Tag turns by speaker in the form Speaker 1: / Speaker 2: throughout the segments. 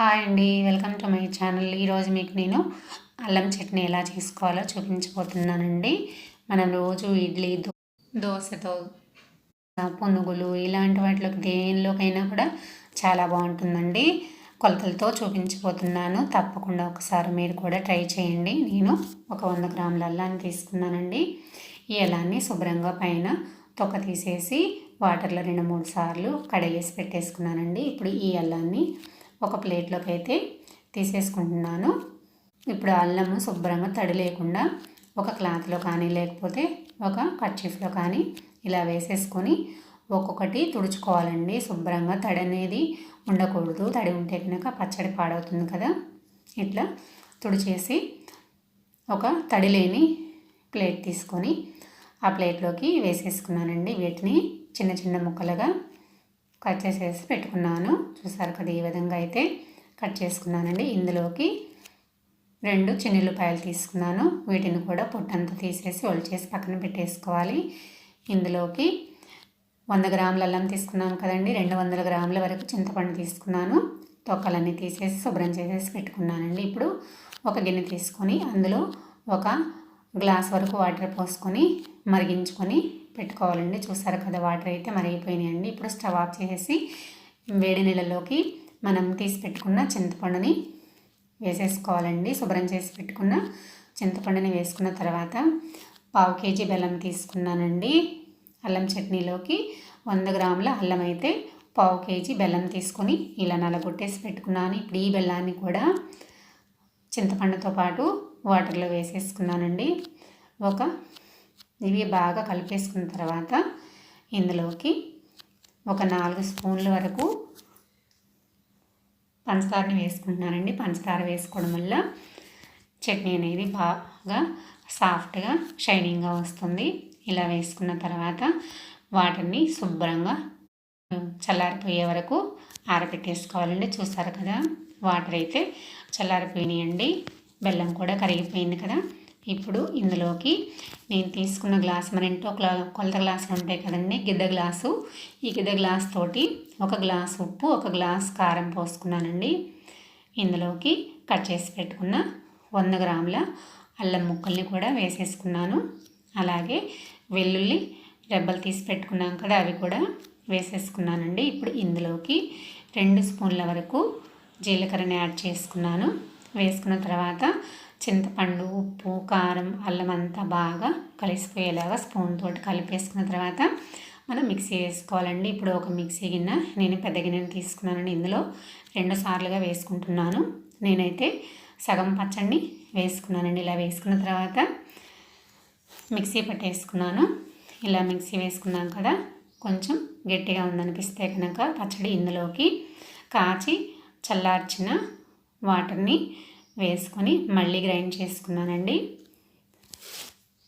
Speaker 1: Hi అండి welcome to my channel. ఈరోజు మీకు నేను అల్లం చట్నీ ఎలా చేసుకోవాలో చూపించబోతున్నానండి. మనం రోజు ఇడ్లీ దోశతో పునుగులు ఇలాంటి వాటిలోకి దేనిలోకైనా కూడా చాలా బాగుంటుందండి. కొలతలతో చూపించబోతున్నాను. తప్పకుండా ఒకసారి మీరు కూడా ట్రై చేయండి. నేను ఒక వంద గ్రాముల అల్లాన్ని తీసుకున్నానండి. ఈ అల్లాన్ని శుభ్రంగా పైన తొక్క తీసేసి వాటర్లో రెండు మూడు సార్లు కడిగేసి పెట్టేసుకున్నానండి. ఇప్పుడు ఈ అల్లాన్ని ఒక ప్లేట్లోకి అయితే తీసేసుకుంటున్నాను. ఇప్పుడు అల్లము శుభ్రంగా తడి లేకుండా ఒక క్లాత్లో కానీ లేకపోతే ఒక కర్చీఫ్లో కానీ ఇలా వేసేసుకొని ఒక్కొక్కటి తుడుచుకోవాలండి. శుభ్రంగా తడి అనేది ఉండకూడదు. తడి ఉంటే కనుక పచ్చడి పాడవుతుంది కదా. ఇట్లా తుడిచేసి ఒక తడి లేని ప్లేట్ తీసుకొని ఆ ప్లేట్లోకి వేసేసుకున్నానండి. వీటిని చిన్న చిన్న ముక్కలుగా కట్ చేసేసి పెట్టుకున్నాను. చూసారు కదా ఈ విధంగా అయితే కట్ చేసుకున్నానండి. ఇందులోకి రెండు చిన్నులపాయలు తీసుకున్నాను. వీటిని కూడా పొట్టంతా తీసేసి చేసి పక్కన పెట్టేసుకోవాలి. ఇందులోకి వంద గ్రాముల అల్లం తీసుకున్నాను కదండి. రెండు వందల గ్రాముల వరకు చింతపండు తీసుకున్నాను. తొక్కలన్నీ తీసేసి శుభ్రం చేసేసి పెట్టుకున్నానండి. ఇప్పుడు ఒక గిన్నె తీసుకొని అందులో ఒక గ్లాస్ వరకు వాటర్ పోసుకొని మరిగించుకొని పెట్టుకోవాలండి. చూసారు కదా వాటర్ అయితే మరిగిపోయినాయండి. ఇప్పుడు స్టవ్ ఆఫ్ చేసేసి వేడి నీళ్ళలోకి మనం తీసి పెట్టుకున్న చింతపండుని వేసేసుకోవాలండి. శుభ్రం చేసి పెట్టుకున్న చింతపండుని వేసుకున్న తర్వాత పావు కేజీ బెల్లం తీసుకున్నానండి. అల్లం చట్నీలోకి వంద గ్రాముల అల్లం అయితే పావు కేజీ బెల్లం తీసుకొని ఇలా నలగొట్టేసి పెట్టుకున్నాను. ఇప్పుడు ఈ బెల్లాన్ని కూడా చింతపండుతో పాటు వాటర్లో వేసేసుకున్నానండి. ఒక ఇవి బాగా కలిపేసుకున్న తర్వాత ఇందులోకి ఒక నాలుగు స్పూన్ల వరకు పంచదారని వేసుకుంటున్నానండి. పంచదార వేసుకోవడం వల్ల చట్నీ అనేది బాగా సాఫ్ట్గా షైనింగ్గా వస్తుంది. ఇలా వేసుకున్న తర్వాత వాటిని శుభ్రంగా చల్లారిపోయే వరకు ఆరబెట్టేసుకోవాలండి. చూస్తారు కదా వాటర్ అయితే చల్లారిపోయినాయండి. బెల్లం కూడా కరిగిపోయింది కదా. ఇప్పుడు ఇందులోకి నేను తీసుకున్న గ్లాస్ మన ఇంట్లో కొలత గ్లాసులు ఉంటాయి కదండి గిద్ద గ్లాసు. ఈ గిద్ద గ్లాస్ తోటి ఒక గ్లాస్ ఉప్పు ఒక గ్లాస్ కారం పోసుకున్నానండి. ఇందులోకి కట్ చేసి పెట్టుకున్న వంద గ్రాముల అల్లం ముక్కల్ని కూడా వేసేసుకున్నాను. అలాగే వెల్లుల్లి రెబ్బలు తీసి పెట్టుకున్నాం కదా అవి కూడా వేసేసుకున్నానండి. ఇప్పుడు ఇందులోకి రెండు స్పూన్ల వరకు జీలకర్రని యాడ్ చేసుకున్నాను. వేసుకున్న తర్వాత చింతపండు ఉప్పు కారం అల్లం అంతా బాగా కలిసిపోయేలాగా స్పూన్ తోటి కలిపేసుకున్న తర్వాత మనం మిక్సీ వేసుకోవాలండి. ఇప్పుడు ఒక మిక్సీ గిన్నె నేను పెద్ద గిన్నెని తీసుకున్నానండి. ఇందులో రెండు సార్లుగా వేసుకుంటున్నాను. నేనైతే సగం పచ్చడిని వేసుకున్నానండి. ఇలా వేసుకున్న తర్వాత మిక్సీ పట్టేసుకున్నాను. ఇలా మిక్సీ వేసుకున్నాం కదా కొంచెం గట్టిగా ఉందనిపిస్తే కనుక పచ్చడి ఇందులోకి కాచి చల్లార్చిన వాటర్ని వేసుకొని మళ్ళీ గ్రైండ్ చేసుకున్నానండి.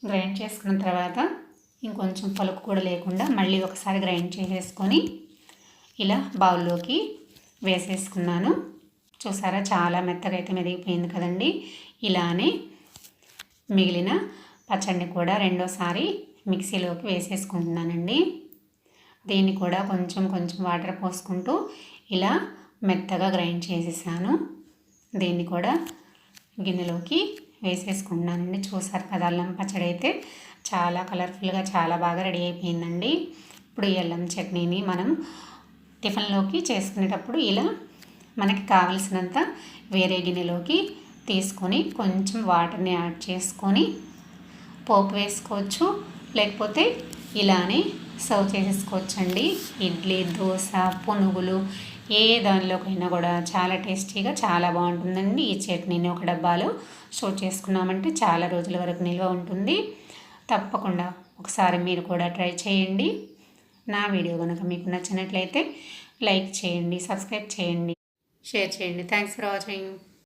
Speaker 1: గ్రైండ్ చేసుకున్న తర్వాత ఇంకొంచెం పలుకు కూడా లేకుండా మళ్ళీ ఒకసారి గ్రైండ్ చేసేసుకొని ఇలా బౌల్లోకి వేసేసుకున్నాను. చూసారా చాలా మెత్తగా అయితే మెదిగిపోయింది కదండి. ఇలానే మిగిలిన పచ్చడిని కూడా రెండోసారి మిక్సీలోకి వేసేసుకుంటున్నానండి. దీన్ని కూడా కొంచెం కొంచెం వాటర్ పోసుకుంటూ ఇలా మెత్తగా గ్రైండ్ చేసేసాను. దీన్ని కూడా గిన్నెలోకి వేసేసుకున్నానండి చూసారు కదా అల్లం పచ్చడి అయితే చాలా కలర్ఫుల్గా చాలా బాగా రెడీ అయిపోయిందండి. ఇప్పుడు ఈ అల్లం చట్నీని మనం టిఫిన్లోకి చేసుకునేటప్పుడు ఇలా మనకి కావలసినంత వేరే గిన్నెలోకి తీసుకొని కొంచెం వాటర్ని యాడ్ చేసుకొని పోపు వేసుకోవచ్చు. లేకపోతే ఇలానే సర్వ్ చేసేసుకోవచ్చండి. ఇడ్లీ దోశ పునుగులు ఏ దానిలోకైనా కూడా చాలా టేస్టీగా చాలా బాగుంటుందండి. ఈ చట్నీని ఒక డబ్బాలో స్టోర్ చేసుకున్నామంటే చాలా రోజుల వరకు నిల్వ ఉంటుంది. తప్పకుండా ఒకసారి మీరు కూడా ట్రై చేయండి. నా వీడియో కనుక మీకు నచ్చినట్లయితే లైక్ చేయండి సబ్స్క్రైబ్ చేయండి షేర్ చేయండి. Thanks for watching.